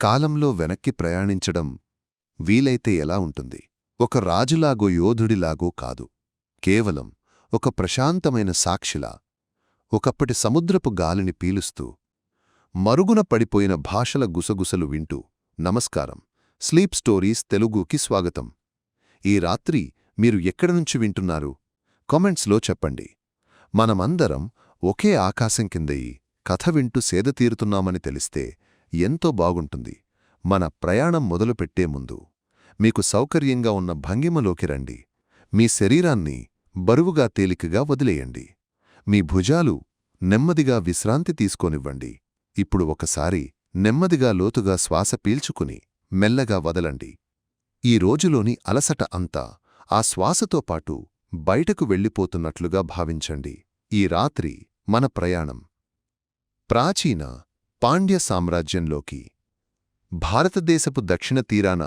కాలంలో వెనక్కి ప్రయాణించడం వీలైతే ఎలా ఉంటుంది? ఒక రాజులాగో యోధుడిలాగో కాదు. కేవలం ఒక ప్రశాంతమైన సాక్షిలా ఒకప్పటి సముద్రపు గాలిని పీలుస్తూ మరుగున పడిపోయిన భాషల గుసగుసలు వింటూ. నమస్కారం. స్లీప్ స్టోరీస్ తెలుగుకి స్వాగతం. ఈ రాత్రి మీరు ఎక్కడి నుంచి వింటున్నారు? కామెంట్స్లో చెప్పండి. మనమందరం ఒకే ఆకాశం కింద ఈ కథ వింటూ సేదతీరుతున్నామని తెలిస్తే ఎంతో బాగుంటుంది. మన ప్రయాణం మొదలుపెట్టే ముందు మీకు సౌకర్యంగా ఉన్న భంగిమలోకి రండి. మీ శరీరాన్ని బరువుగా తేలికగా వదిలేయండి. మీ భుజాలు నెమ్మదిగా విశ్రాంతి తీసుకోనివ్వండి. ఇప్పుడు ఒకసారి నెమ్మదిగా లోతుగా శ్వాస పీల్చుకుని మెల్లగా వదలండి. ఈ రోజులోని అలసట అంతా ఆ శ్వాసతో పాటు బయటకు వెళ్ళిపోతున్నట్లుగా భావించండి. ఈ రాత్రి మన ప్రయాణం. ప్రాచీన పాండ్య సామ్రాజ్యంలోకి. భారతదేశపు దక్షిణ తీరాన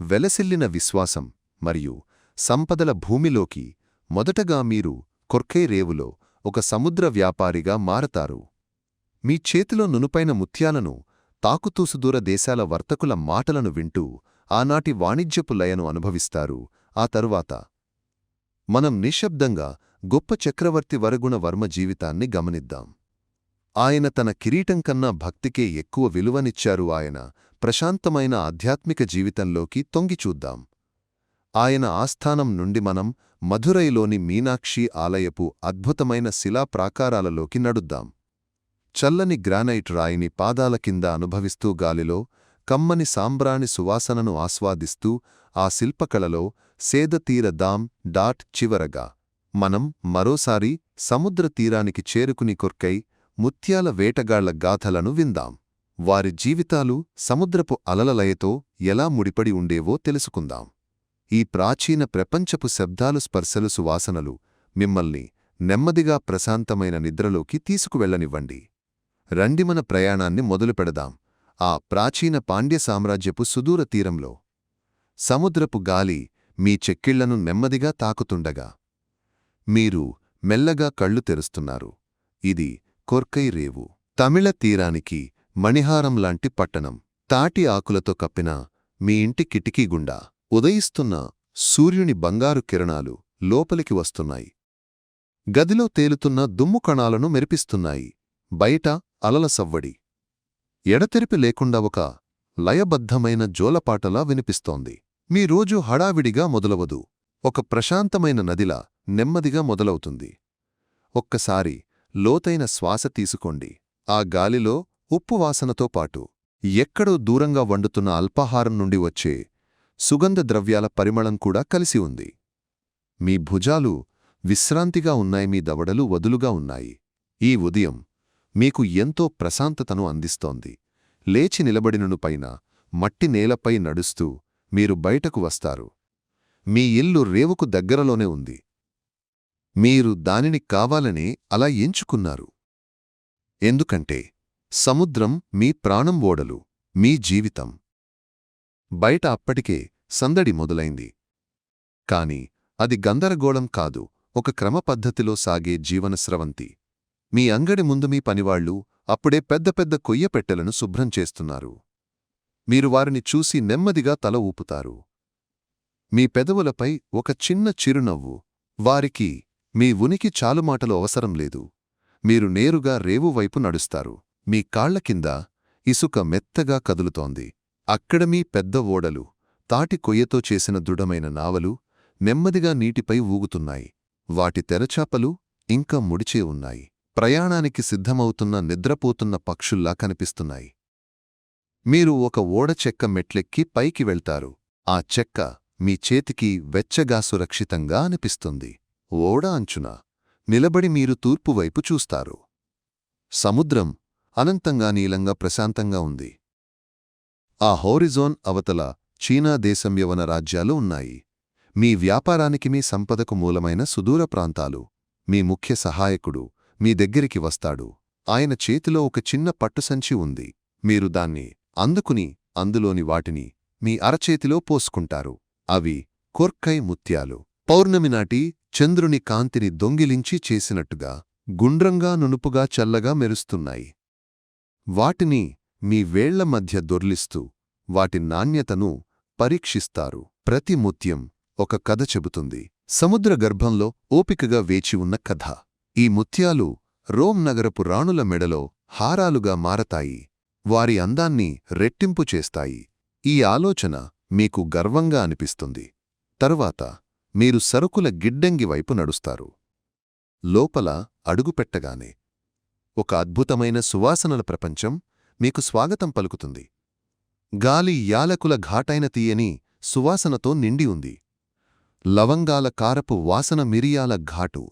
వెలసిల్లిన విశ్వాసం మరియు సంపదల భూమిలోకి మొదటగా మీరు కొర్కై రేవులో ఒక సముద్ర వ్యాపారిగా మారతారు. మీ చేతిలో నునుపైన ముత్యాలను తాకుతూసుదూర దేశాల వర్తకుల మాటలను వింటూ ఆనాటి వాణిజ్యపు లయను అనుభవిస్తారు. ఆ తరువాత మనం నిశ్శబ్దంగా గొప్ప చక్రవర్తి వరగుణ వర్మ జీవితాన్ని గమనిద్దాం. ఆయన తన కిరీటం కన్నా భక్తికే ఎక్కువ విలువనిచ్చారు ఆయన. ప్రశాంతమైన ఆధ్యాత్మిక జీవితంలోకి తొంగిచూద్దాం ఆయన ఆస్థానం నుండి మనం మధురైలోని మీనాక్షి ఆలయపు అద్భుతమైన శిలా ప్రాకారాలలోకి నడుద్దాం. చల్లని గ్రానైట్ రాయిని పాదాల కింద అనుభవిస్తూ గాలిలో కమ్మని సాంబ్రాణి సువాసనను ఆస్వాదిస్తూ ఆ శిల్పకళలో సేదతీరదాం డాట్ చివరగా మనం మరోసారి సముద్ర తీరానికి చేరుకుని కొర్కై ముత్యాల వేటగాళ్ళ గాథలను విందాం. వారి జీవితాలు సముద్రపు అలలలయతో ఎలా ముడిపడి ఉండేవో తెలుసుకుందాం. ఈ ప్రాచీన ప్రపంచపు శబ్దాలు స్పర్శలు సువాసనలు మిమ్మల్ని నెమ్మదిగా ప్రశాంతమైన నిద్రలోకి తీసుకువెళ్ళనివ్వండి రండి మన ప్రయాణాన్ని మొదలుపెడదాం ఆ ప్రాచీన పాండ్య సామ్రాజ్యపు సుదూర తీరంలో సముద్రపు గాలి మీ చెక్కిళ్ళను నెమ్మదిగా తాకుతుండగా మీరు మెల్లగా కళ్ళు తెరుస్తున్నారు. ఇది కొర్కై రేవు. తమిళ తీరానికి మణిహారం లాంటి పట్టణం. తాటి ఆకులతో కప్పిన మీ ఇంటి కిటికీ గుండా ఉదయిస్తున్న సూర్యుని బంగారు కిరణాలు లోపలికి వస్తున్నాయి. గదిలో తేలుతున్న దుమ్ము కణాలను మెరిపిస్తున్నాయి. బయట అలల సవ్వడి. ఎడతెరిపి లేకుండా ఒక లయబద్ధమైన జోలపాటలా వినిపిస్తోంది. మీ రోజు హడావిడిగా మొదలవదు. ఒక ప్రశాంతమైన నదిలా నెమ్మదిగా మొదలవుతుంది. ఒక్కసారి లోతైన శ్వాస తీసుకోండి. ఆ గాలిలో ఉప్పు వాసనతో పాటు ఎక్కడో దూరంగా వండుతున్న అల్పాహారం నుండి వచ్చే సుగంధ ద్రవ్యాల పరిమళం కూడా కలిసి ఉంది. మీ భుజాలు విశ్రాంతిగా ఉన్నాయి మీ దవడలు వదులుగా ఉన్నాయి. ఈ ఉదయం మీకు ఎంతో ప్రశాంతతను అందిస్తోంది. లేచి నిలబడినను పైన మట్టి నేలపై నడుస్తూ మీరు బయటకు వస్తారు. మీ ఇల్లు రేవుకు దగ్గరలోనే ఉంది. మీరు దానిని కావాలనే అలా ఎంచుకున్నారు. ఎందుకంటే సముద్రం మీ ప్రాణం ఓడలు మీ జీవితం. బయట అప్పటికే సందడి మొదలైంది. కాని అది గందరగోళం కాదు ఒక క్రమపద్ధతిలో సాగే జీవనస్రవంతి. మీ అంగడి ముందు మీ పనివాళ్ళు అప్పుడే పెద్ద పెద్ద కొయ్యపెట్టెలను శుభ్రం చేస్తున్నారు. మీరు వారిని చూసి నెమ్మదిగా తల ఊపుతారు. మీ పెదవులపై ఒక చిన్న చిరునవ్వు వారికి మీ ఉనికి చాలుమాటలు అవసరం లేదు. మీరు నేరుగా రేవువైపు నడుస్తారు. మీ కాళ్ళ కింద ఇసుక మెత్తగా కదులుతోంది. అక్కడ మీ పెద్ద ఓడలు తాటి కొయ్యతో చేసిన దృఢమైన నావలు నెమ్మదిగా నీటిపై ఊగుతున్నాయి. వాటి తెరచాపలు ఇంకా ముడిచే ఉన్నాయి. ప్రయాణానికి సిద్ధమవుతున్న నిద్రపోతున్న పక్షుల్లా కనిపిస్తున్నాయి. మీరు ఒక ఓడ చెక్క మెట్లెక్కి పైకి వెళ్తారు. ఆ చెక్క మీ చేతికి వెచ్చగా సురక్షితంగా అనిపిస్తుంది. ఓడ అంచున నిలబడి మీరు తూర్పువైపు చూస్తారు. సముద్రం అనంతంగా నీలంగా ప్రశాంతంగా ఉంది. ఆ హోరిజోన్ అవతల చీనా దేశం యవన రాజ్యాలు ఉన్నాయి. మీ వ్యాపారానికి మీ సంపదకు మూలమైన సుదూర ప్రాంతాలు. మీ ముఖ్య సహాయకుడు మీ దగ్గరికి వస్తాడు. ఆయన చేతిలో ఒక చిన్న పట్టుసంచి ఉంది. మీరు దాన్ని అందుకుని అందులోని వాటిని మీ అరచేతిలో పోసుకుంటారు. అవి కొర్కై ముత్యాలు. పౌర్ణమి నాటి చంద్రుని కాంతిని దొంగిలించి చేసినట్టుగా గుండ్రంగా నునుపుగా చల్లగా మెరుస్తున్నాయి. వాటిని మీ వేళ్ళ మధ్య దొర్లిస్తూ వాటి నాణ్యతను పరీక్షిస్తారు. ప్రతి ముత్యం ఒక కథ చెబుతుంది. సముద్ర గర్భంలో ఓపికగా వేచి ఉన్న కథ. ఈ ముత్యాలు రోమ్ నగరపు రాణుల మెడలో హారాలుగా మారతాయి. వారి అందాన్ని రెట్టింపు చేస్తాయి. ఈ ఆలోచన మీకు గర్వంగా అనిపిస్తుంది. తరువాత మీరు సరుకుల గిడ్డంగి వైపు నడుస్తారు. లోపల అడుగుపెట్టగానే ఒక అద్భుతమైన సువాసనల ప్రపంచం మీకు స్వాగతం పలుకుతుంది. గాలి యాలకుల ఘాటైన తీయని సువాసనతో నిండి ఉంది. లవంగాల కారపు వాసన మిరియాల ఘాటు.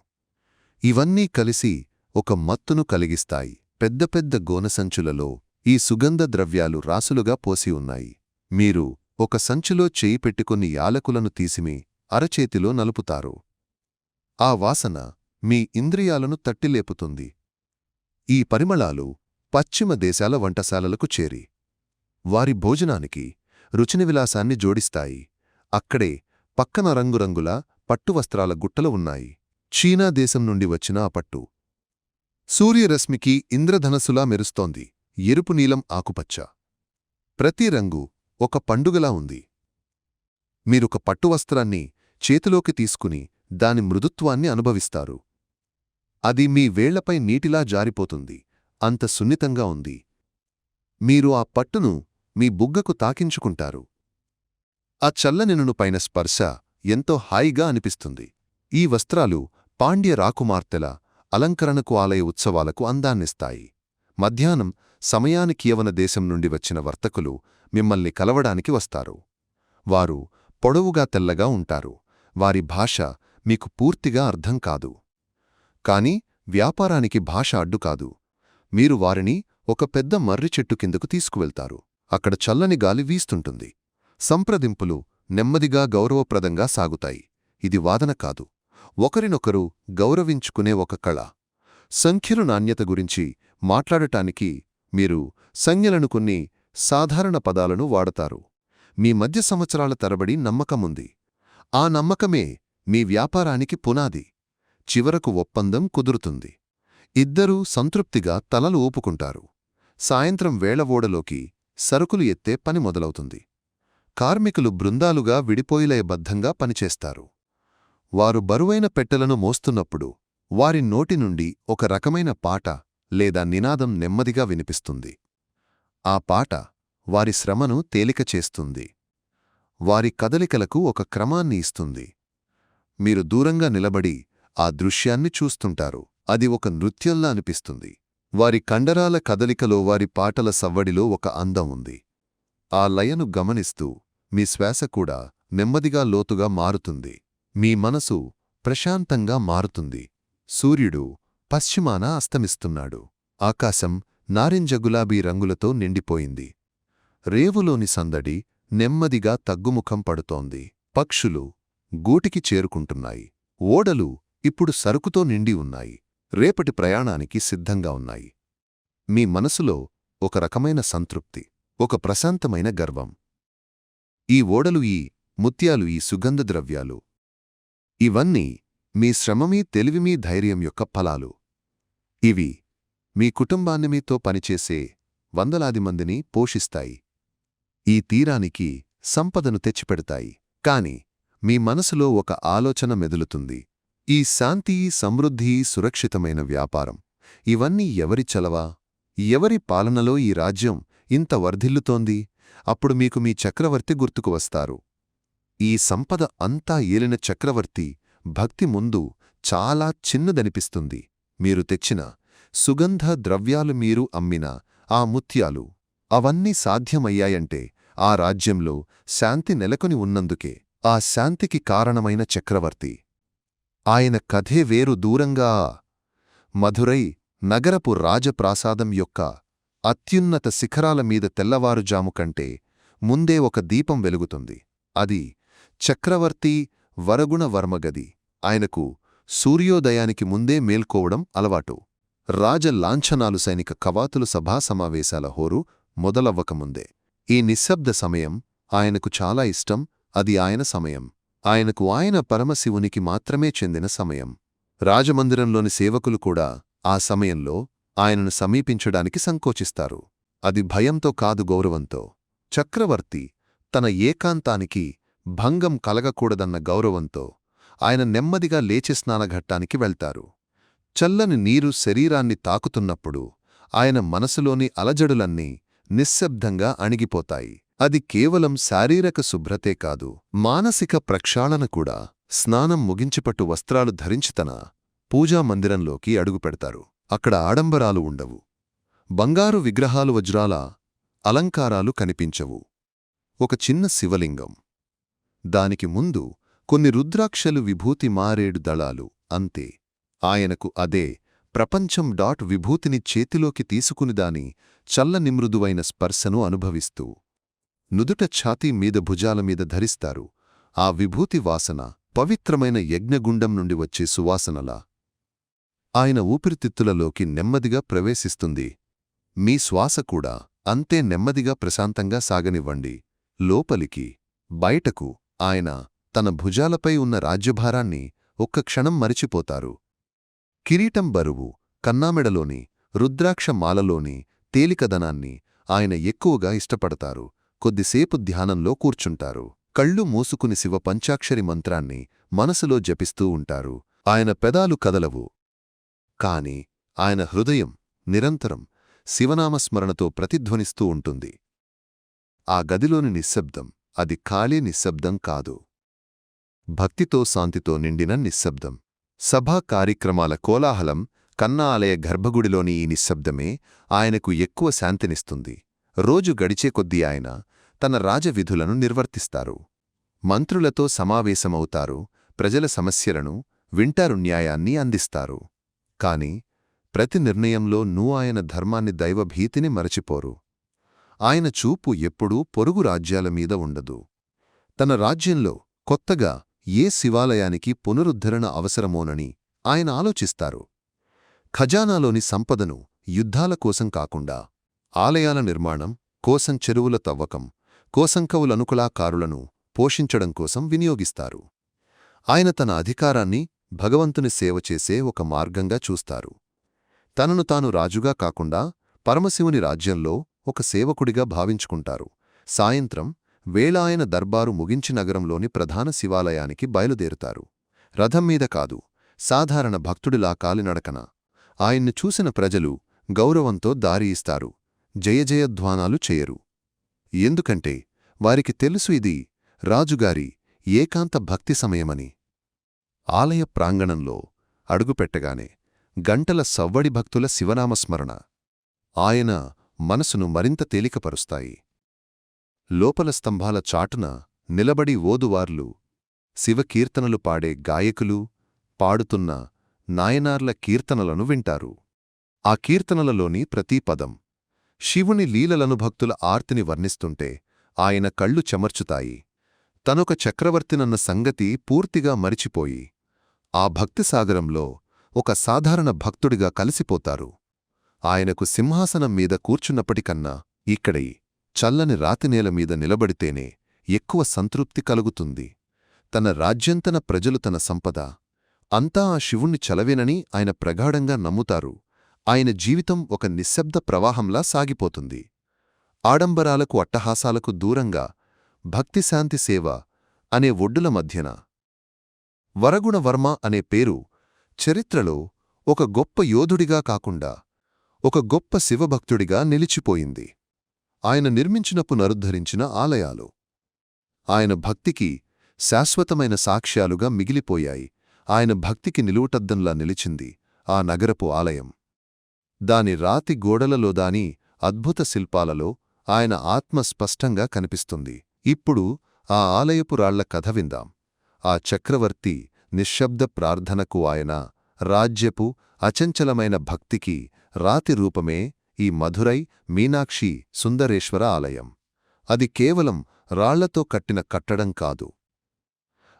ఇవన్నీ కలిసి ఒక మత్తును కలిగిస్తాయి. పెద్ద పెద్ద గోనసంచులలో ఈ సుగంధ ద్రవ్యాలు రాసులుగా పోసి ఉన్నాయి. మీరు ఒక సంచిలో చేయి పెట్టుకుని యాలకులను తీసిమి అరచేతిలో నలుపుతారు. ఆ వాసన మీ ఇంద్రియాలను తట్టిలేపుతుంది. ఈ పరిమళాలు పశ్చిమ దేశాల వంటశాలలకు చేరి వారి భోజనానికి రుచిని విలాసాన్ని జోడిస్తాయి. అక్కడే పక్కన రంగురంగుల పట్టువస్త్రాల గుట్టలు ఉన్నాయి. చీనా దేశం నుండి వచ్చిన ఆ పట్టు సూర్యరశ్మికి ఇంద్రధనస్సులా మెరుస్తోంది. ఎరుపు నీలం ఆకుపచ్చ. ప్రతి రంగు ఒక పండుగలా ఉంది. మీరొక పట్టువస్త్రాన్ని చేతిలోకి తీసుకుని దాని మృదుత్వాన్ని అనుభవిస్తారు. అది మీ వేళ్ళపై నీటిలా జారిపోతుంది. అంత సున్నితంగా ఉంది. మీరు ఆ పట్టును మీ బుగ్గకు తాకించుకుంటారు. ఆ చల్లనినును పైన స్పర్శ ఎంతో హాయిగా అనిపిస్తుంది. ఈ వస్త్రాలు పాండ్య రాకుమార్తెల అలంకరణకు ఆలయ ఉత్సవాలకు అందాన్నిస్తాయి. మధ్యాహ్నం సమయానికి యవన దేశం నుండి వచ్చిన వర్తకులు మిమ్మల్ని కలవడానికి వస్తారు. వారు పొడవుగా తెల్లగా ఉంటారు. వారి భాష మీకు పూర్తిగా అర్థం కాదు. కాని వ్యాపారానికి భాష అడ్డు కాదు. మీరు వారిని ఒక పెద్ద మర్రి చెట్టు కిందకు తీసుకువెళ్తారు. అక్కడ చల్లని గాలి వీస్తుంటుంది. సంప్రదింపులు నెమ్మదిగా గౌరవప్రదంగా సాగుతాయి. ఇది వాదన కాదు. ఒకరినొకరు గౌరవించుకునే ఒక కళ. సంఖ్యలు నాణ్యత గురించి మాట్లాడటానికి మీరు సంజ్ఞలను కొన్ని సాధారణ పదాలను వాడతారు. మీ మధ్య సంవత్సరాల తరబడి నమ్మకముంది ఆ నమ్మకమే మీ వ్యాపారానికి పునాది. చివరకు ఒప్పందం కుదురుతుంది. ఇద్దరూ సంతృప్తిగా తలలు ఊపుకుంటారు. సాయంత్రం వేళవోడలోకి సరుకులు ఎత్తే పని మొదలవుతుంది. కార్మికులు బృందాలుగా విడిపోయిలయబద్ధంగా పనిచేస్తారు. వారు బరువైన పెట్టెలను మోస్తున్నప్పుడు వారి నోటి నుండి ఒక రకమైన పాట లేదా నినాదం నెమ్మదిగా వినిపిస్తుంది. ఆ పాట వారి శ్రమను తేలిక చేస్తుంది. వారి కదలికలకు ఒక క్రమాన్ని ఇస్తుంది. మీరు దూరంగా నిలబడి ఆ దృశ్యాన్ని చూస్తుంటారు. అది ఒక నృత్యంలా అనిపిస్తుంది. వారి కండరాల కదలికలో వారి పాటల సవ్వడిలో ఒక అందం ఉంది. ఆ లయను గమనిస్తూ మీ శ్వాస కూడా నెమ్మదిగా లోతుగా మారుతుంది. మీ మనసు ప్రశాంతంగా మారుతుంది. సూర్యుడు పశ్చిమాన అస్తమిస్తున్నాడు. ఆకాశం నారింజ గులాబీ రంగులతో నిండిపోయింది. రేవులోని సందడి నెమ్మదిగా తగ్గుముఖం పడుతోంది. పక్షులు గూటికి చేరుకుంటున్నాయి. ఓడలు ఇప్పుడు సరుకుతో నిండి ఉన్నాయి. రేపటి ప్రయాణానికి సిద్ధంగా ఉన్నాయి. మీ మనసులో ఒక రకమైన సంతృప్తి ఒక ప్రశాంతమైన గర్వం. ఈ ఓడలు ఈ ముత్యాలు ఈ సుగంధ ద్రవ్యాలు ఇవన్నీ మీ శ్రమమీ తెలివిమీ ధైర్యం యొక్క ఫలాలు. ఇవి మీ కుటుంబాన్ని మీతో పనిచేసే వందలాది మందిని పోషిస్తాయి. ఈ తీరానికి సంపదను తెచ్చిపెడతాయి. కాని మీ మనసులో ఒక ఆలోచన మెదులుతుంది. ఈ శాంతి సమృద్ధి సురక్షితమైన వ్యాపారం. ఇవన్నీ ఎవరి చలవా? ఎవరి పాలనలో ఈ రాజ్యం ఇంత వర్ధిల్లుతోంది? అప్పుడు మీకు మీ చక్రవర్తి గుర్తుకు వస్తారు. ఈ సంపద అంతా ఏలిన చక్రవర్తి భక్తి ముందు చాలా చిన్నదనిపిస్తుంది. మీరు తెచ్చిన సుగంధ ద్రవ్యాలు మీరు అమ్మిన ఆ ముత్యాలు అవన్నీ సాధ్యమయ్యాయంటే ఆ రాజ్యంలో శాంతి నెలకొని ఉన్నందుకే ఆ శాంతికి కారణమైన చక్రవర్తి. ఆయన కథే వేరు దూరంగా మధురై నగరపు రాజప్రాసాదం యొక్క అత్యున్నత శిఖరాల మీద తెల్లవారుజాము కంటే ముందే ఒక దీపం వెలుగుతుంది. అది చక్రవర్తి వరగుణవర్మగది ఆయనకు సూర్యోదయానికి ముందే మేల్కోవడం అలవాటు. రాజ లాంఛనాలు సైనిక కవాతులు సభా సమావేశాల హోరు మొదలవ్వకముందే. ఈ నిశ్శబ్ద సమయం ఆయనకు చాలా ఇష్టం అది ఆయన సమయం. ఆయనకు ఆయన పరమశివునికి మాత్రమే చెందిన సమయం. రాజమందిరంలోని సేవకులు కూడా ఆ సమయంలో ఆయనను సమీపించడానికి సంకోచిస్తారు. అది భయంతో కాదు గౌరవంతో. చక్రవర్తి తన ఏకాంతానికి భంగం కలగకూడదన్న గౌరవంతో ఆయన నెమ్మదిగా లేచి స్నానఘట్టానికి వెళ్తారు. చల్లని నీరు శరీరాన్ని తాకుతున్నప్పుడు ఆయన మనసులోని అలజడులన్నీ నిశ్శబ్దంగా అణిగిపోతాయి. అది కేవలం శారీరక శుభ్రతే కాదు. మానసిక ప్రక్షాళన కూడా స్నానం ముగించిపట్టు వస్త్రాలు ధరించితన పూజామందిరంలోకి అడుగుపెడతారు. అక్కడ ఆడంబరాలు ఉండవు. బంగారు విగ్రహాలు వజ్రాల అలంకారాలు కనిపించవు. ఒక చిన్న శివలింగం. దానికి ముందు కొన్ని రుద్రాక్షలు విభూతి మారేడు దళాలు. అంతే. ఆయనకు అదే ప్రపంచం డాట్ విభూతిని చేతిలోకి తీసుకునిదాని చల్లనిమృదువైన చల్లని మృదువైన స్పర్శను అనుభవిస్తూ నుదుట ఛాతీ మీద భుజాల మీద ధరిస్తారు. ఆ విభూతి వాసన పవిత్రమైన యజ్ఞగుండం నుండి వచ్చే సువాసనలా ఆయన ఊపిరితిత్తులలోకి నెమ్మదిగా ప్రవేశిస్తుంది. మీ శ్వాస కూడా అంతే నెమ్మదిగా ప్రశాంతంగా సాగనివ్వండి. లోపలికి బయటకు ఆయన తన భుజాలపై ఉన్న రాజ్యభారాన్ని ఒక్క క్షణం మరిచిపోతారు. కిరీటం బరువు కన్నామెడలోని రుద్రాక్ష మాలలోని తేలికదనాన్ని ఆయన ఎక్కువగా ఇష్టపడతారు. కొద్దిసేపు ధ్యానంలో కూర్చుంటారు. కళ్ళు మూసుకుని శివ పంచాక్షరి మంత్రాన్ని మనసులో జపిస్తూ ఉంటారు. ఆయన పెదాలు కదలవు. కాని ఆయన హృదయం నిరంతరం శివనామస్మరణతో ప్రతిధ్వనిస్తూ ఉంటుంది. ఆ గదిలోని నిశ్శబ్దం అది ఖాళీ నిశ్శబ్దం కాదు. భక్తితో శాంతితో నిండిన నిశ్శబ్దం. సభా కార్యక్రమాల కోలాహలం కన్నా ఆలయ గర్భగుడిలోని ఈ నిశ్శబ్దమే ఆయనకు ఎక్కువ శాంతినిస్తుంది. రోజు గడిచే కొద్దీ ఆయన తన రాజవిధులను నిర్వర్తిస్తారు. మంత్రులతో సమావేశమవుతారు ప్రజల సమస్యలను వింటారు న్యాయాన్ని అందిస్తారు. కాని ప్రతి నిర్ణయంలో నూ ఆయన ధర్మాన్ని దైవభీతిని మరచిపోరు. ఆయన చూపు ఎప్పుడూ పొరుగు రాజ్యాల మీద ఉండదు. తన రాజ్యంలో కొత్తగా ఏ శివాలయానికి పునరుద్ధరణ అవసరమోనని ఆయన ఆలోచిస్తారు. ఖజానాలోని సంపదను యుద్ధాల కోసం కాకుండా ఆలయాల నిర్మాణం కోసం చెరువుల తవ్వకం కోసంకవులనుకులాకారులను పోషించడం కోసం వినియోగిస్తారు. ఆయన తన అధికారాన్ని భగవంతుని సేవ చేసే ఒక మార్గంగా చూస్తారు. తనను తాను రాజుగా కాకుండా పరమశివుని రాజ్యంలో ఒక సేవకుడిగా భావించుకుంటారు. సాయంత్రం వేలాయన దర్బారు ముగించి నగరంలోని ప్రధాన శివాలయానికి బయలుదేరుతారు. రథం మీద కాదు సాధారణ భక్తుడిలా కాలినడకన. ఆయన్ను చూసిన ప్రజలు గౌరవంతో దారి ఇస్తారు జయజయధ్వానాలు చేయరు. ఎందుకంటే వారికి తెలుసు ఇది రాజుగారి ఏకాంత భక్తి సమయమని. ఆలయ ప్రాంగణంలో అడుగుపెట్టగానే గంటల సవ్వడి భక్తుల శివనామస్మరణ. ఆయన మనసును మరింత తేలికపరుస్తాయి. లోపల స్తంభాల చాటున నిలబడి ఓదువార్లు శివకీర్తనలు పాడే గాయకులు పాడుతున్న నాయనార్ల కీర్తనలను వింటారు. ఆ కీర్తనలలోని ప్రతీ పదం శివుని లీలలను భక్తుల ఆర్తిని వర్ణిస్తుంటే ఆయన కళ్ళు చెమర్చుతాయి. తనొక చక్రవర్తినన్న సంగతి పూర్తిగా మరిచిపోయి ఆ భక్తిసాగరంలో ఒక సాధారణ భక్తుడిగా కలిసిపోతారు. ఆయనకు సింహాసనం మీద కూర్చున్నప్పటికన్నా ఇక్కడై చల్లని రాతినేల మీద నిలబడితేనే ఎక్కువ సంతృప్తి కలుగుతుంది. తన రాజ్యంతన ప్రజలు తన సంపద. అంతా ఆ శివుణ్ణి చలవేనని ఆయన ప్రగాఢంగా నమ్ముతారు. ఆయన జీవితం ఒక నిశ్శబ్ద ప్రవాహంలా సాగిపోతుంది. ఆడంబరాలకు అట్టహాసాలకు దూరంగా భక్తిశాంతి సేవ అనే ఒడ్డుల మధ్యన. వరగుణవర్మ అనే పేరు చరిత్రలో ఒక గొప్ప యోధుడిగా కాకుండా ఒక గొప్ప శివభక్తుడిగా నిలిచిపోయింది. ఆయన నిర్మించిన పునరుద్ధరించిన ఆలయాలు. ఆయన భక్తికి శాశ్వతమైన సాక్ష్యాలుగా మిగిలిపోయాయి. ఆయన భక్తికి నిలువుటద్దంలా నిలిచింది ఆ నగరపు ఆలయం. దాని రాతి గోడలలో దాని అద్భుత శిల్పాలలో ఆయన ఆత్మ స్పష్టంగా కనిపిస్తుంది. ఇప్పుడు ఆ ఆలయపు రాళ్ళ కథ విందాం. ఆ చక్రవర్తి నిశ్శబ్ద ప్రార్థనకు ఆయన రాజ్యపు అచంచలమైన భక్తికి రాతి రూపమే ఈ మధురై మీనాక్షి సుందరేశ్వర ఆలయం. అది కేవలం రాళ్ళతో కట్టిన కట్టడం కాదు.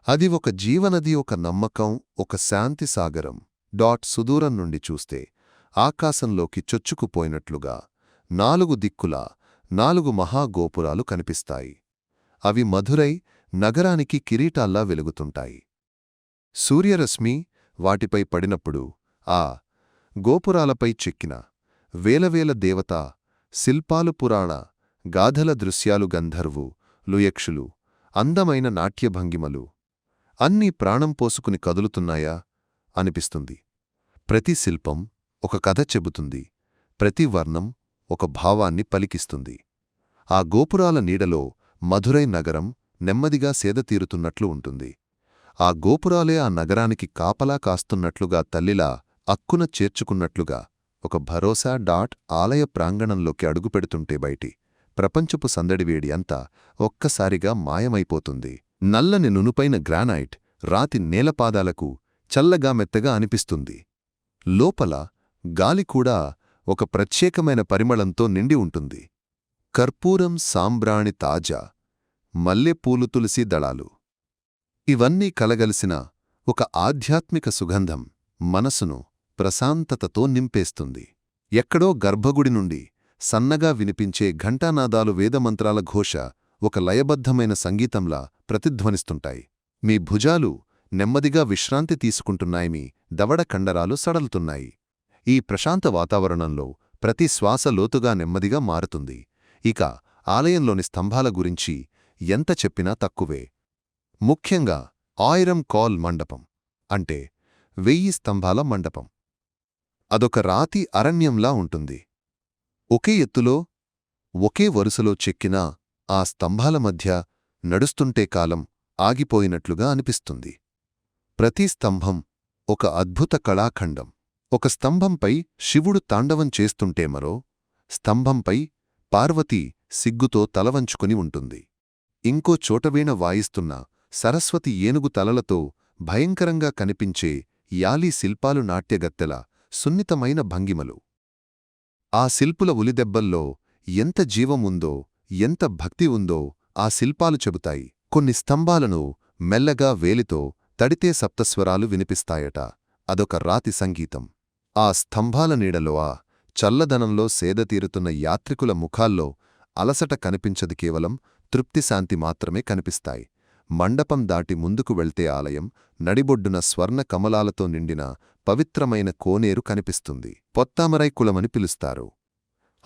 అది ఒక జీవనది ఒక నమ్మకం ఒక శాంతి సాగరం. డాట్ సుదూరం నుండి చూస్తే ఆకాశంలోకి చొచ్చుకుపోయినట్లుగా నాలుగు దిక్కులా నాలుగు మహాగోపురాలు కనిపిస్తాయి. అవి మధురై నగరానికి కిరీటాల్లా వెలుగుతుంటాయి. సూర్యరశ్మి వాటిపై పడినప్పుడు ఆ గోపురాలపై చెక్కిన వేలవేల దేవత శిల్పాలు పురాణ గాథల దృశ్యాలు గంధర్వు లుయక్షులు అందమైన నాట్యభంగిమలు అన్నీ ప్రాణం పోసుకుని కదులుతున్నాయా? అనిపిస్తుంది. ప్రతి శిల్పం ఒక కథ చెబుతుంది. ప్రతి వర్ణం ఒక భావాన్ని పలికిస్తుంది. ఆ గోపురాల నీడలో మధురై నగరం నెమ్మదిగా సేదతీరుతున్నట్లు ఉంటుంది. ఆ గోపురాలే ఆ నగరానికి కాపలా కాస్తున్నట్లుగా తల్లిలా అక్కున చేర్చుకున్నట్లుగా ఒక భరోసా డాట్ ఆలయ ప్రాంగణంలోకి అడుగుపెడుతుంటే బయటి ప్రపంచపు సందడివేడి అంతా ఒక్కసారిగా మాయమైపోతుంది. నల్లని నునుపైన గ్రానైట్ రాతి నేలపాదాలకు చల్లగా మెత్తగా అనిపిస్తుంది. లోపల గాలి కూడా ఒక ప్రత్యేకమైన పరిమళంతో నిండి ఉంటుంది. కర్పూరం సాంబ్రాణి తాజా మల్లెపూలు తులసి దళాలు. ఇవన్నీ కలగలిసిన ఒక ఆధ్యాత్మిక సుగంధం మనసును ప్రశాంతతతో నింపేస్తుంది. ఎక్కడో గర్భగుడి నుండి సన్నగా వినిపించే ఘంటానాదాలు వేదమంత్రాల ఘోష ఒక లయబద్ధమైన సంగీతంలా ప్రతిధ్వనిస్తుంటాయి. మీ భుజాలు నెమ్మదిగా విశ్రాంతి తీసుకుంటున్నాయమి దవడ కండరాలు సడలుతున్నాయి. ఈ ప్రశాంత వాతావరణంలో ప్రతి శ్వాస లోతుగా నెమ్మదిగా మారుతుంది. ఇక ఆలయంలోని స్తంభాల గురించి ఎంత చెప్పినా తక్కువే. ముఖ్యంగా ఆయిరం కాల్ మండపం అంటే వెయ్యి స్తంభాల మండపం. అదొక రాతి అరణ్యంలా ఉంటుంది. ఒకే ఎత్తులో ఒకే వరుసలో చెక్కిన ఆ స్తంభాల మధ్య నడుస్తుంటే కాలం ఆగిపోయినట్లుగా అనిపిస్తుంది. ప్రతి స్తంభం ఒక అద్భుత కళాఖండం. ఒక స్తంభంపై శివుడు తాండవం చేస్తుంటే మరో స్తంభంపై పార్వతి సిగ్గుతో తలవంచుకుని ఉంటుంది. ఇంకో చోటవీణ వాయిస్తున్న సరస్వతి ఏనుగు తలలతో భయంకరంగా కనిపించే యాలీ శిల్పాలు నాట్యగత్తెల సున్నితమైన భంగిమలు. ఆ శిల్పుల ఉలిదెబ్బల్లో ఎంత జీవముందో ఎంత భక్తి ఉందో ఆ శిల్పాలు చెబుతాయి. కొన్ని స్తంభాలను మెల్లగా వేలితో తడితే సప్తస్వరాలు వినిపిస్తాయట. అదొక రాతి సంగీతం. ఆ స్తంభాల నీడలో ఆ చల్లదనంలో సేదతీరుతున్న యాత్రికుల ముఖాల్లో అలసట కనిపించదు కేవలం తృప్తిశాంతి మాత్రమే కనిపిస్తాయి. మండపం దాటి ముందుకు వెళ్తే ఆలయం నడిబొడ్డున స్వర్ణ కమలాలతో నిండిన పవిత్రమైన కోనేరు కనిపిస్తుంది. పొత్తామరై కులమని పిలుస్తారు.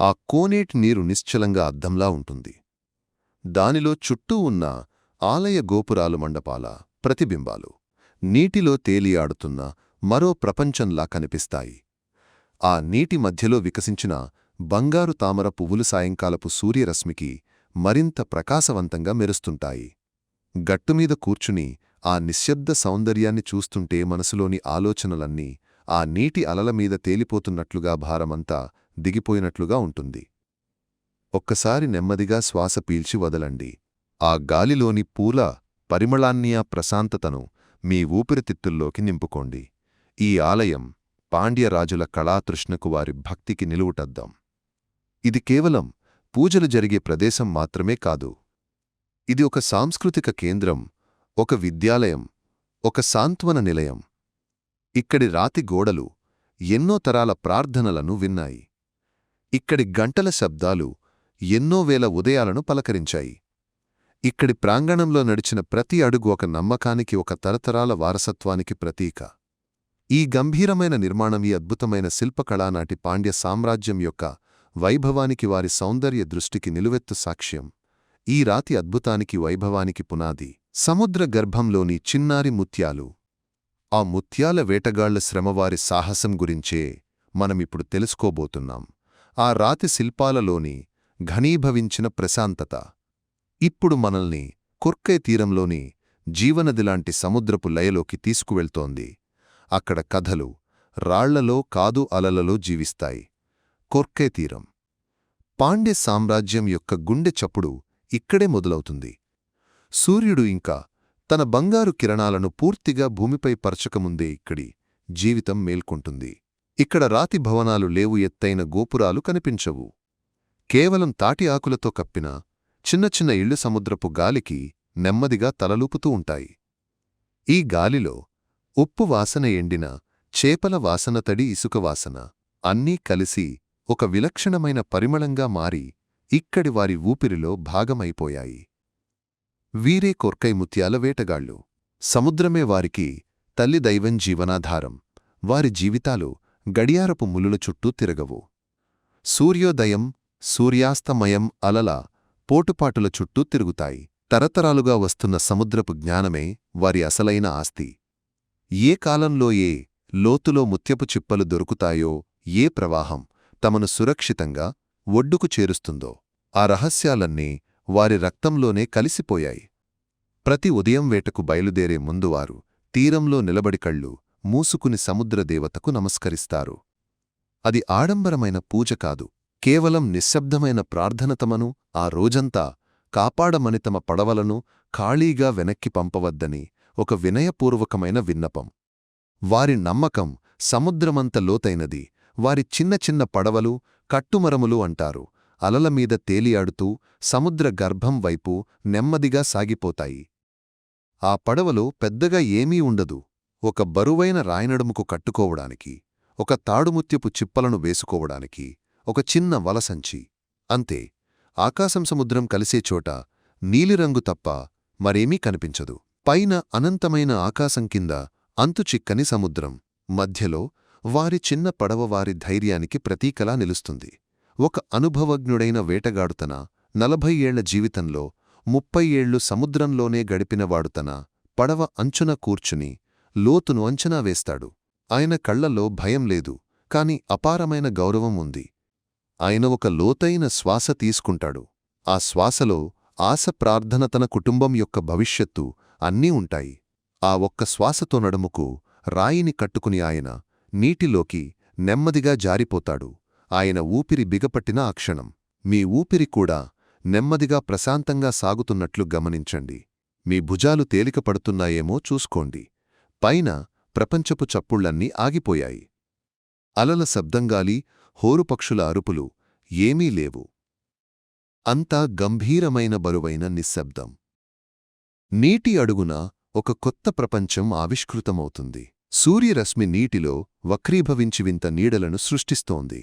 ఆ కోనేటి నీరు నిశ్చలంగా అద్దంలా ఉంటుంది. దానిలో చుట్టూ ఉన్న ఆలయ గోపురాలు మండపాల ప్రతిబింబాలు నీటిలో తేలియాడుతున్న మరో ప్రపంచంలా కనిపిస్తాయి. ఆ నీటి మధ్యలో వికసించిన బంగారు తామర పువ్వులు సాయంకాలపు సూర్యరశ్మికి మరింత ప్రకాశవంతంగా మెరుస్తుంటాయి. గట్టుమీద కూర్చుని ఆ నిశ్శబ్ద సౌందర్యాన్ని చూస్తుంటే మనసులోని ఆలోచనలన్నీ ఆ నీటి అలల మీద తేలిపోతున్నట్లుగా భారమంతా దిగిపోయినట్లుగా ఉంటుంది. ఒక్కసారి నెమ్మదిగా శ్వాస పీల్చి వదలండి. ఆ గాలిలోని పూల పరిమళాన్ని ఆ ప్రశాంతతను మీ ఊపిరితిత్తుల్లోకి నింపుకోండి. ఈ ఆలయం పాండ్యరాజుల కళాతృష్ణకు వారి భక్తికి నిలువుటద్దాం. ఇది కేవలం పూజలు జరిగే ప్రదేశం మాత్రమే కాదు. ఇది ఒక సాంస్కృతిక కేంద్రం ఒక విద్యాలయం ఒక సాంత్వన నిలయం. ఇక్కడి రాతి గోడలు ఎన్నో తరాల ప్రార్థనలను విన్నాయి. ఇక్కడి గంటల శబ్దాలు ఎన్నో వేల ఉదయాలను పలకరించాయి. ఇక్కడి ప్రాంగణంలో నడిచిన ప్రతి అడుగు ఒక నమ్మకానికి ఒక తరతరాల వారసత్వానికి ప్రతీక. ఈ గంభీరమైన నిర్మాణం ఈ అద్భుతమైన శిల్పకళానాటి పాండ్య సామ్రాజ్యం యొక్క వైభవానికి వారి సౌందర్య దృష్టికి నిలువెత్తు సాక్ష్యం. ఈ రాతి అద్భుతానికి వైభవానికి పునాది. సముద్ర గర్భంలోని చిన్నారి ముత్యాలు. ఆ ముత్యాల వేటగాళ్ళ శ్రమవారి సాహసం గురించే మనమిప్పుడు తెలుసుకోబోతున్నాం. ఆ రాతి శిల్పాలలోని ఘనీభవించిన ప్రశాంతత. ఇప్పుడు మనల్ని కొర్కై తీరంలోని జీవనదిలాంటి సముద్రపు లయలోకి తీసుకువెళ్తోంది. అక్కడ కథలు రాళ్ళలో కాదు అలలలో జీవిస్తాయి. కొర్కే తీరం. పాండ్య సామ్రాజ్యం యొక్క గుండె చప్పుడు ఇక్కడే మొదలవుతుంది. సూర్యుడు ఇంకా తన బంగారు కిరణాలను పూర్తిగా భూమిపై పరచకముందే ఇక్కడి జీవితం మేల్కొంటుంది. ఇక్కడ రాతి భవనాలు లేవు ఎత్తైన గోపురాలు కనిపించవు. కేవలం తాటి ఆకులతో కప్పిన చిన్న చిన్న ఇళ్ళు సముద్రపు గాలికి నెమ్మదిగా తలలూపుతూ ఉంటాయి. ఈ గాలిలో ఉప్పు వాసన ఎండిన చేపల వాసన తడి ఇసుక వాసన అన్నీ కలిసి ఒక విలక్షణమైన పరిమళంగా మారి ఇక్కడి వారి ఊపిరిలో భాగమైపోయాయి. వీరే కొర్కై ముత్యాల వేటగాళ్ళు. సముద్రమే వారికి తల్లి దైవం జీవనాధారం. వారి జీవితాలు గడియారపు ములుల చుట్టూ తిరగవు. సూర్యోదయం సూర్యాస్తమయం అలల పోటుపాటుల చుట్టూ తిరుగుతాయి. తరతరాలుగా వస్తున్న సముద్రపు జ్ఞానమే వారి అసలైన ఆస్తి. ఏ కాలంలో ఏ లోతులో ముత్యపు చిప్పలు దొరుకుతాయో ఏ ప్రవాహం తమను సురక్షితంగా ఒడ్డుకు చేరుస్తుందో. ఆ రహస్యాలన్నీ వారి రక్తంలోనే కలిసిపోయాయి. ప్రతి ఉదయం వేటకు బయలుదేరే ముందువారు తీరంలో నిలబడి కళ్ళు మూసుకుని సముద్రదేవతకు నమస్కరిస్తారు. అది ఆడంబరమైన పూజ కాదు. కేవలం నిశ్శబ్దమైన ప్రార్థనతమను ఆ రోజంతా కాపాడమని తమ పడవలను ఖాళీగా వెనక్కి పంపవద్దని ఒక వినయపూర్వకమైన విన్నపం. వారి నమ్మకం సముద్రమంత లోతైనది. వారి చిన్న చిన్న పడవలు కట్టుమరములు అంటారు. అలల మీద తేలియాడుతూ సముద్ర గర్భం వైపు నెమ్మదిగా సాగిపోతాయి. ఆ పడవలో పెద్దగా ఏమీ ఉండదు. ఒక బరువైన రాయనడుముకు కట్టుకోవడానికి ఒక తాడుముత్యపు చిప్పలను వేసుకోవడానికి ఒక చిన్న వలసంచి. అంతే ఆకాశం సముద్రం కలిసే చోట నీలిరంగు తప్ప మరేమీ కనిపించదు. పైన అనంతమైన ఆకాశం కింద అంతుచిక్కని సముద్రం. మధ్యలో వారి చిన్న పడవ వారి ధైర్యానికి ప్రతీకలా నిలుస్తుంది. ఒక అనుభవజ్ఞుడైన వేటగాడుతన నలభై ఏళ్ళ జీవితంలో ముప్పై ఏళ్ళు సముద్రంలోనే గడిపినవాడు తన పడవ అంచున కూర్చుని లోతును అంచనా వేస్తాడు. ఆయన కళ్ళలో భయం లేదు కాని అపారమైన గౌరవం ఉంది. ఆయన ఒక లోతైన శ్వాస తీసుకుంటాడు. ఆ శ్వాసలో ఆశ ప్రార్థన తన కుటుంబం యొక్క భవిష్యత్తు అన్నీ ఉంటాయి. ఆ ఒక్క శ్వాసతో నడుముకు రాయిని కట్టుకుని ఆయన నీటిలోకి నెమ్మదిగా జారిపోతాడు. ఆయన ఊపిరి బిగపట్టిన ఆ క్షణం. మీ ఊపిరి కూడా నెమ్మదిగా ప్రశాంతంగా సాగుతున్నట్లు గమనించండి. మీ భుజాలు తేలికపడుతున్నాయేమో చూసుకోండి. పైన ప్రపంచపు చప్పుళ్ళన్నీ ఆగిపోయాయి. అలల శబ్దంగాలి హోరుపక్షుల అరుపులు ఏమీ లేవు. అంతా గంభీరమైన బరువైన నిశ్శబ్దం. నీటి అడుగున ఒక కొత్త ప్రపంచం ఆవిష్కృతమవుతుంది. సూర్యరశ్మి నీటిలో వక్రీభవించి వింత నీడలను సృష్టిస్తోంది.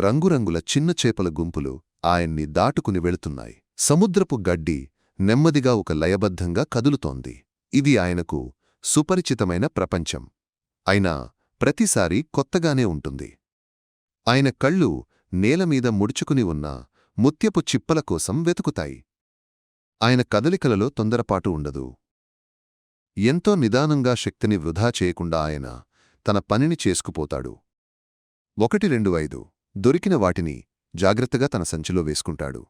రంగురంగుల చిన్న చేపల గుంపులు ఆయన్ని దాటుకుని వెళుతున్నాయి. సముద్రపు గడ్డి నెమ్మదిగా ఒక లయబద్ధంగా కదులుతోంది. ఇది ఆయనకు సుపరిచితమైన ప్రపంచం. అయినా ప్రతిసారీ కొత్తగానే ఉంటుంది. ఆయన కళ్ళు నేలమీద ముడుచుకుని ఉన్న ముత్యపు చిప్పల కోసం వెతుకుతాయి. ఆయన కదలికలలో తొందరపాటు ఉండదు. ఎంతో నిదానంగా శక్తిని వృధా చేయకుండా ఆయన తన పనిని చేసుకుపోతాడు. ఒకటి రెండు ఐదు దొరికిన వాటిని జాగ్రత్తగా తన సంచిలో వేసుకుంటాడు.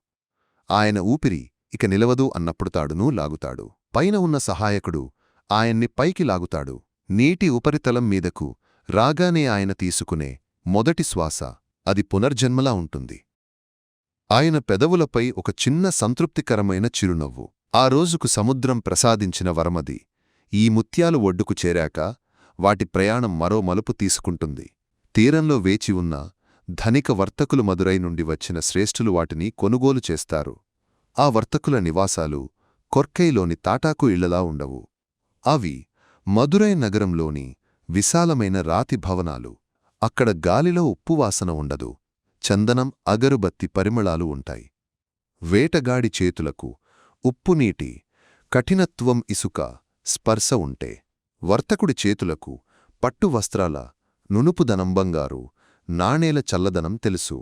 ఆయన ఊపిరి ఇక నిలవదు అన్నప్పుడు తాడునూ లాగుతాడు. పైన ఉన్న సహాయకుడు ఆయన్ని పైకి లాగుతాడు. నీటి ఉపరితలం మీదకు రాగానే ఆయన తీసుకునే మొదటి శ్వాస అది పునర్జన్మలా ఉంటుంది. ఆయన పెదవులపై ఒక చిన్న సంతృప్తికరమైన చిరునవ్వు. ఆ రోజుకు సముద్రం ప్రసాదించిన వరమది ఈ ముత్యాలు ఒడ్డుకు చేరాక వాటి ప్రయాణం మరో మలుపు తీసుకుంటుంది. తీరంలో వేచి ఉన్న ధనిక వర్తకులు మదురై నుండి వచ్చిన శ్రేష్ఠులు వాటిని కొనుగోలు చేస్తారు. ఆ వర్తకుల నివాసాలు కొర్కైలోని తాటాకు ఇళ్ళలా ఉండవు. అవి మదురై నగరంలోని విశాలమైన రాతి భవనాలు. అక్కడ గాలిలో ఉప్పువాసన ఉండదు. చందనం అగరుబత్తి పరిమళాలు ఉంటాయి. వేటగాడి చేతులకు ఉప్పునీటి కఠినత్వం ఇసుక స్పర్శ ఉంటే వర్తకుడి చేతులకు పట్టు వస్త్రాల నునుపుదనం బంగారు నాణేల చల్లదనం తెలుసు.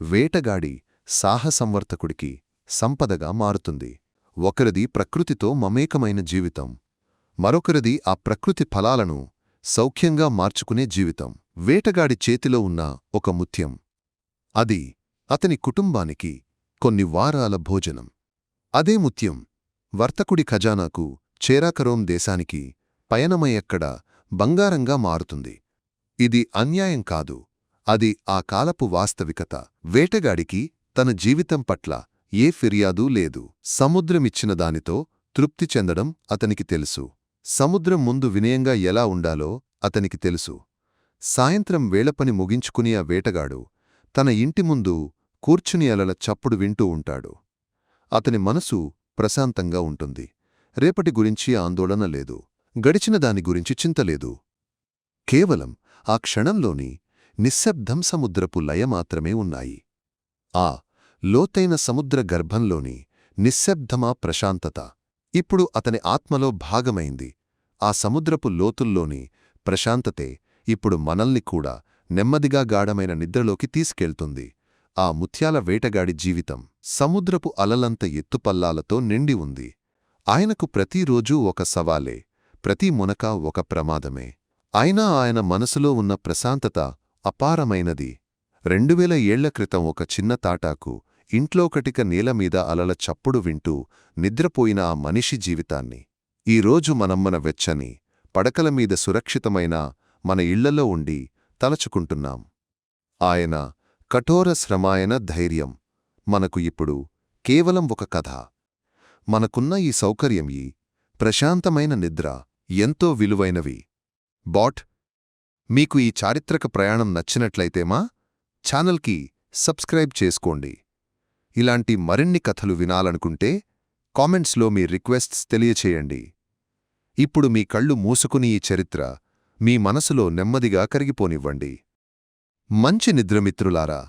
వేటగాడి సాహసంవర్తకుడికి సంపదగా మారుతుంది. ఒకరిది ప్రకృతితో మమేకమైన జీవితం. మరొకరిది ఆ ప్రకృతి ఫలాలను సౌఖ్యంగా మార్చుకునే జీవితం. వేటగాడి చేతిలో ఉన్న ఒక ముత్యం. అది అతని కుటుంబానికి కొన్ని వారాల భోజనం. అదే ముత్యం వర్తకుడి ఖజానాకు చేరాకరోం దేశానికి పయనమయ్యక్కడ బంగారంగా మారుతుంది. ఇది అన్యాయం కాదు. అది ఆ కాలపు వాస్తవికత. వేటగాడికి తన జీవితం పట్ల ఏ ఫిర్యాదూ లేదు. సముద్రమిచ్చిన దానితో తృప్తి చెందడం అతనికి తెలుసు. సముద్రం ముందు వినయంగా ఎలా ఉండాలో అతనికి తెలుసు. సాయంత్రం వేళపని ముగించుకుని ఆ వేటగాడు తన ఇంటి ముందు కూర్చుని అలల చప్పుడు వింటూ ఉంటాడు. అతని మనసు ప్రశాంతంగా ఉంటుంది. రేపటి గురించి ఆందోళన లేదు. గడిచిన దాని గురించి చింతలేదు కేవలం ఆ క్షణంలోని నిశ్శబ్దం సముద్రపు లయ మాత్రమే ఉన్నాయి. ఆ లోతైన సముద్ర గర్భంలోని నిశ్శబ్దమా ప్రశాంతత. ఇప్పుడు అతని ఆత్మలో భాగమైంది. ఆ సముద్రపు లోతుల్లోని ప్రశాంతతే ఇప్పుడు మనల్ని కూడా నెమ్మదిగా గాఢమైన నిద్రలోకి తీసుకెళ్తుంది. ఆ ముత్యాల వేటగాడి జీవితం సముద్రపు అలలంత ఎత్తుపల్లాలతో నిండి ఉంది. ఆయనకు ప్రతిరోజూ ఒక సవాలే ప్రతి మునక ఒక ప్రమాదమే. అయినా ఆయన మనసులో ఉన్న ప్రశాంతత అపారమైనది. రెండువేల ఏళ్ళ క్రితం ఒక చిన్న తాటాకు ఇంట్లో కటిక నేలమీద అలల చప్పుడు వింటూ నిద్రపోయిన ఆ మనిషి జీవితాన్ని. ఈరోజు మనం మన వెచ్చని పడకల మీద సురక్షితమైన మన ఇళ్ళలో ఉండి తలచుకుంటున్నాం. ఆయన కఠోర శ్రమాయన ధైర్యం. మనకు ఇప్పుడు కేవలం ఒక కథ. మనకున్న ఈ సౌకర్యం ఈ ప్రశాంతమైన నిద్ర ఎంతో విలువైనవి. బాట్ మీకు ఈ చారిత్రక ప్రయాణం నచ్చినట్లయితేమా ఛానల్కి సబ్స్క్రైబ్ చేసుకోండి. ఇలాంటి మరిన్ని కథలు వినాలనుకుంటే కామెంట్స్లో మీ రిక్వెస్ట్స్ తెలియచేయండి. ఇప్పుడు మీ కళ్ళు మూసుకుని ఈ చరిత్ర మీ మనసులో నెమ్మదిగా కరిగిపోనివ్వండి. మంచి నిద్రమిత్రులారా